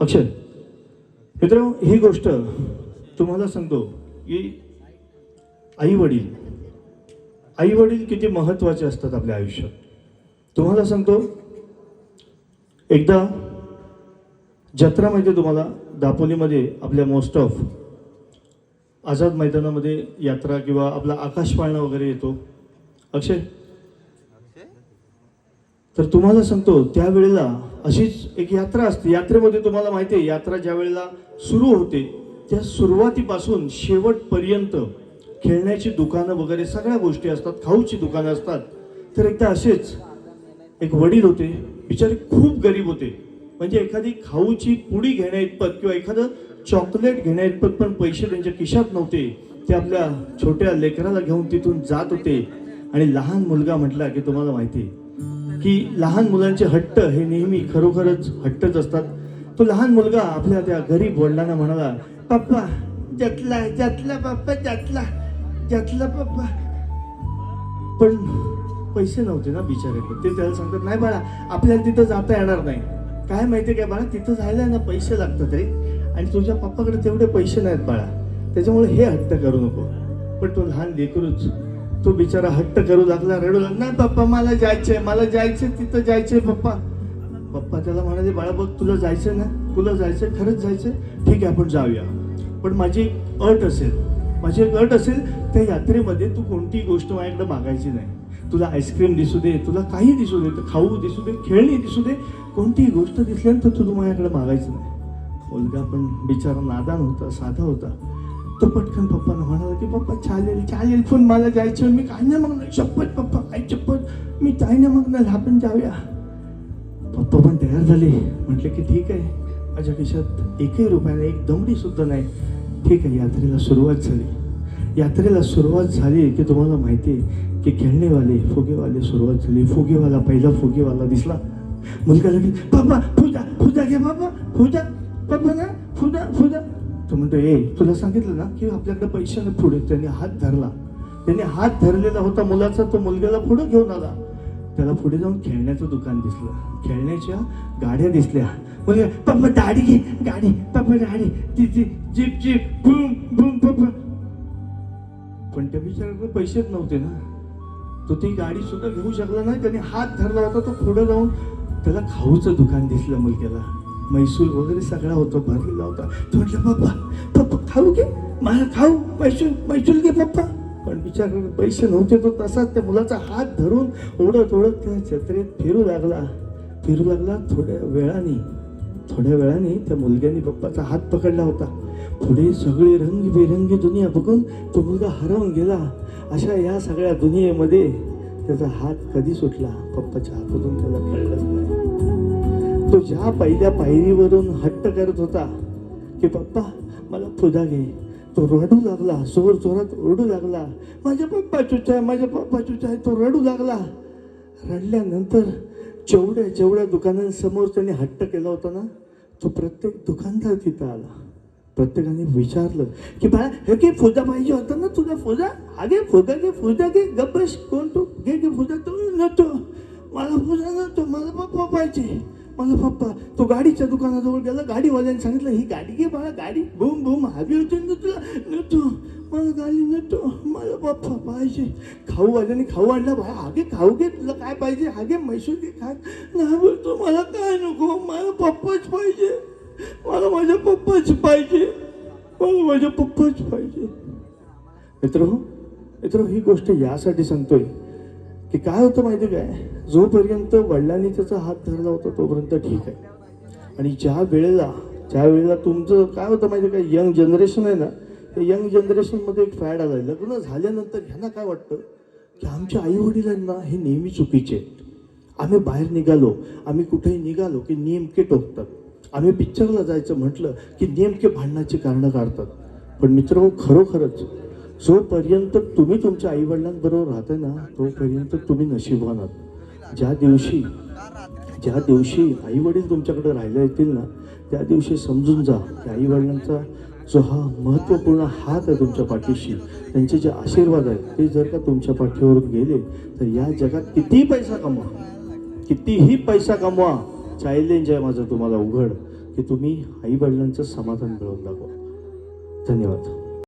अक्षय मित्र ही गोष्ट तुम्हाला सांगतो की आई वडील आई वडील किती महत्त्वाचे असतात आपल्या आयुष्यात. तुम्हाला सांगतो एकदा जत्रा माहिती आहे तुम्हाला दापोलीमध्ये आपल्या मोस्ट ऑफ आझाद मैदानामध्ये यात्रा किंवा आपला आकाश पाळणा वगैरे येतो. अक्षय तर तुम्हाला सांगतो त्यावेळेला अशीच एक यात्रा असते. यात्रेमध्ये तुम्हाला माहिती आहे यात्रा ज्या वेळेला सुरू होते त्या सुरुवातीपासून शेवटपर्यंत खेळण्याची दुकानं वगैरे सगळ्या गोष्टी असतात खाऊची दुकानं असतात. तर एकदा असेच एक वडील होते बिचारे खूप गरीब होते. म्हणजे एखादी खाऊची पुडी घेण्या इतपत किंवा एखादं चॉकलेट घेण्या इतपत पण पैसे त्यांच्या खिशात नव्हते. ते आपल्या छोट्या लेकराला घेऊन तिथून जात होते. आणि लहान मुलगा म्हटला की तुम्हाला माहिती आहे की लहान मुलांचे हट्ट हे नेहमी खरोखरच हट्टच असतात. तो लहान मुलगा आपल्या त्या गरीब वडिलांना म्हणाला पप्पा जतला जतला पप्पा जतला जतला पप्पा. पण पैसे नव्हते ना बिचाऱ्याकडे. ते त्याला सांगतात नाही बाळा आपल्याला तिथं जाता येणार नाही. काय माहिती काय बाळा तिथं जायला ना पैसे लागतात रे. आणि तुझ्या पप्पाकडे तेवढे पैसे नाहीत बाळा. त्याच्यामुळे हे हट्ट करू नको. पण तो लहान लेकरूच तो बिचारा हट्ट करू लागला. रडू लागला नाही पप्पा मला जायचंय मला जायचंय तिथं जायचंय पप्पा पप्पा त्याला म्हणाले बाळा बघ तुला जायचंय ना तुला जायचंय खरंच जायचंय. ठीक आहे आपण जाऊया. पण माझी एक अट असेल माझी एक अट असेल त्या यात्रेमध्ये तू कोणतीही गोष्ट माझ्याकडे मागायची नाही. तुला आईस्क्रीम दिसू दे तुला काही दिसू दे खाऊ दिसू दे खेळणी दिसू दे कोणतीही गोष्ट दिसल्यानंतर तू माझ्याकडे मागायची नाही. मुलगा पण बिचारा नादान होता साधा होता. तो पटकन पप्पांना म्हणाला की पप्पा चालेल चालेल पण मला जायचं मी काय नाही मागणार. शपथ पप्पा काय शपथ? मी काय नाही मागणार आपण जाऊया. पप्पा पण तयार झाले. म्हटले की ठीक आहे. माझ्या खिशात एकही रुपयाला एक दमडी सुद्धा नाही. ठीक आहे. यात्रेला सुरुवात झाली. यात्रेला सुरुवात झाली की तुम्हाला माहिती आहे की खेळणेवाले फुगेवाले सुरुवात झाली. फुगेवाला पहिला फुगेवाला दिसला. मुलगा लगेच पप्पा फुजा फुजा घे बाबा फुजा पप्पा ना फुदा फुजा तो म्हणतो ए तुला सांगितलं ना की आपल्याकडे पैशाने पुढे त्याने हात धरला. त्याने हात धरलेला होता मुलाचा तो मुलग्याला पुढे घेऊन आला. त्याला पुढे जाऊन खेळण्याचं दुकान दिसलं. खेळण्याच्या गाड्या दिसल्या. मुलगा पप्पा गाडी घे गाडी. पप्पा गाडी ती ती जीप जीप. बुम बुम पप्पा. पण त्या बिचाराकडे पैसेच नव्हते ना. तो ती गाडी सुद्धा घेऊ शकला नाही. त्याने हात धरला होता तो पुढे जाऊन त्याला खाऊचं दुकान दिसलं मुलग्याला. मैसूर वगैरे सगळा होतो भरलेला होता. तो म्हटलं पप्पा पप्पा खाऊ घे. मला खाऊ. मैसूर मैसूर घे पप्पा. पण बिचाराकडे पैसे नव्हते तो तसाच त्या मुलाचा हात धरून ओढत ओढत त्या जत्रेत फिरू लागला. फिरू लागला थोड्या वेळाने. थोड्या वेळाने त्या मुलग्याने पप्पाचा हात पकडला होता. पुढे सगळी रंगबेरंगी दुनिया बघून तो मुलगा हरवून गेला. अशा या सगळ्या दुनियेमध्ये त्याचा हात कधी सुटला? पप्पाच्या हातातून त्याला कळलंच नाही. तो ज्या पहिल्या पायरीवरून हट्ट करत होता की पप्पा मला फुदा घे. तो रडू लागला जोर जोरात ओरडू लागला. माझ्या पप्पा चुचा आहे माझ्या पप्पा चुचा आहे तो रडू लागला. रडल्यानंतर जेवढ्या जेवढ्या दुकानांसमोर त्याने हट्ट केला होता ना तो प्रत्येक दुकानदार तिथं आला. प्रत्येकाने विचारलं की बाळा हे की फुजा पाहिजे होता ना तुझा फुजा अगे फुजा फुदा घे फुदा घे. गप्पस कोण तू? घे घे फुजा तो नव्हतो मला फुजा नव्हतो मला पप्पा पाहिजे. मला पप्पा तो गाडीच्या दुकानाजवळ गेला. गाडीवाल्याने सांगितलं ही गाडी घे बाळा गाडी. बूम बूम हवी होती ना तुला. नव्हतो मला गाडी नव्हतो मला पप्पा पाहिजे. खाऊवाल्याने खाऊ आणला बाळा हागे खाऊ घे तुला काय पाहिजे? हागे मैसूर घे खा. नाही बोलतो मला काय नको मला पप्पाच पाहिजे. मला माझ्या पप्पाच पाहिजे. मला माझ्या पप्पाच पाहिजे. मित्र मित्र ही गोष्ट यासाठी सांगतोय. की काय होतं माहिती काय? जोपर्यंत वडिलांनी त्याचा हात धरला होता तोपर्यंत ठीक आहे. आणि ज्या वेळेला ज्या वेळेला तुमचं काय होतं माहिती काय? यंग जनरेशन आहे ना ते यंग जनरेशनमध्ये एक फॅड आहे लग्न झाल्यानंतर ह्यांना काय वाटतं? की आमच्या आई वडिलांना हे नेहमी चुकीचे आहेत. आम्ही बाहेर निघालो आम्ही कुठेही निघालो की नेमके टोकतात. आम्ही पिक्चरला जायचं म्हटलं की नेमके भांडणाची कारणं काढतात. पण मित्र खरोखरच जोपर्यंत तुम्ही तुमच्या आईवडिलांबरोबर राहताय ना तोपर्यंत तुम्ही नशीबवान आहात ज्या दिवशी ज्या दिवशी आई वडील तुमच्याकडे राहायला येतील ना त्या दिवशी समजून जा की आई वडिलांचा जो हा महत्त्वपूर्ण हात आहे तुमच्या पाठीशी त्यांचे जे आशीर्वाद आहेत ते जर का तुमच्या पाठीवरून गेले तर या जगात कितीही पैसा कमवा. कितीही पैसा कमवा. चॅलेंज आहे माझं तुम्हाला उघड. की तुम्ही आई वडिलांचं समाधान मिळवून दाखवा. धन्यवाद.